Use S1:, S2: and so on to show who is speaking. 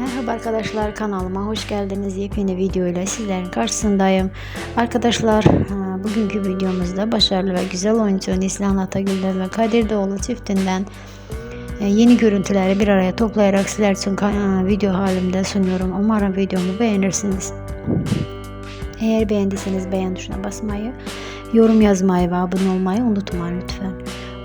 S1: Merhaba arkadaşlar kanalıma hoş geldiniz. Yepyeni video ile sizlerin karşısındayım. Arkadaşlar e, bugünkü videomuzda başarılı ve güzel oyuncu Neslihan Atagül'den ve Kadir Doğulu çiftinden e, yeni görüntüleri bir araya toplayarak sizler için e, video halimde sunuyorum. Umarım videomu beğenirsiniz. Eğer beğendiyseniz beğen tuşuna basmayı, yorum yazmayı ve abone olmayı unutmayın lütfen.